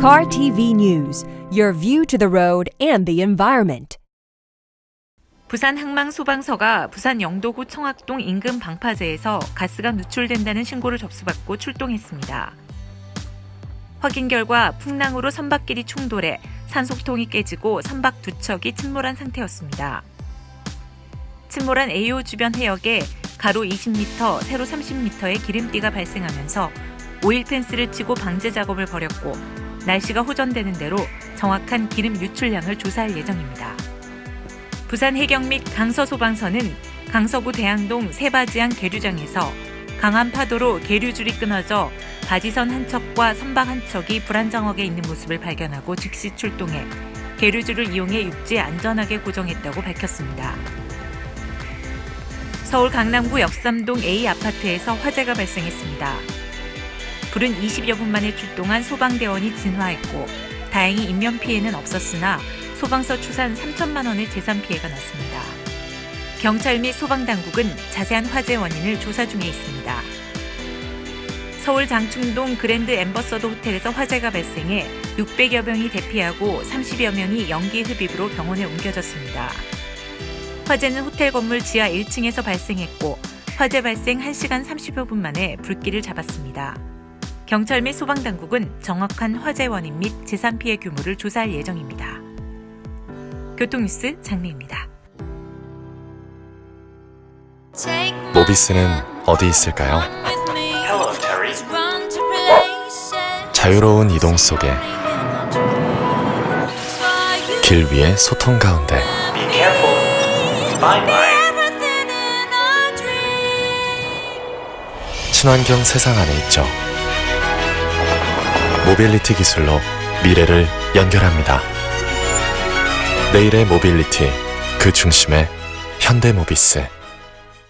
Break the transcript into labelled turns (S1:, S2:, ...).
S1: Car TV News, your view to the road and the environment.
S2: 부산 항망소방서가 부산 영도구 청학동 인근 방파제에서 가스가 누출된다는 신고를 접수받고 출동했습니다. 확인 결과 풍랑으로 선박끼리 충돌해 산소통이 깨지고 선박 두 척이 침몰한 상태였습니다. 침몰한 AO 주변 해역에 가로 20m, 세로 30m의 기름띠가 발생하면서 오일 펜스를 치고 방제 작업을 벌였고 날씨가 호전되는 대로 정확한 기름 유출량을 조사할 예정입니다. 부산 해경 및 강서 소방서는 강서구 대항동 세바지항 계류장에서 강한 파도로 계류줄이 끊어져 바지선 한 척과 선박 한 척이 불안정하게 있는 모습을 발견하고 즉시 출동해 계류줄을 이용해 육지에 안전하게 고정했다고 밝혔습니다. 서울 강남구 역삼동 A 아파트에서 화재가 발생했습니다. 불은 20여 분 만에 출동한 소방대원이 진화했고 다행히 인명 피해는 없었으나 소방서 추산 3천만 원의 재산 피해가 났습니다. 경찰 및 소방당국은 자세한 화재 원인을 조사 중에 있습니다. 서울 장충동 그랜드 엠버서더 호텔에서 화재가 발생해 600여 명이 대피하고 30여 명이 연기 흡입으로 병원에 옮겨졌습니다. 화재는 호텔 건물 지하 1층에서 발생했고 화재 발생 1시간 30여 분 만에 불길을 잡았습니다. 경찰 및 소방당국은 정확한 화재 원인 및 재산 피해 규모를 조사할 예정입니다. 교통뉴스 장미입니다.
S3: 모비스는 어디 있을까요? 자유로운 이동 속에 길 위의 소통 가운데. 친환경 세상 안에 있죠. 모빌리티 기술로 미래를 연결합니다. 내일의 모빌리티 그 중심에 현대모비스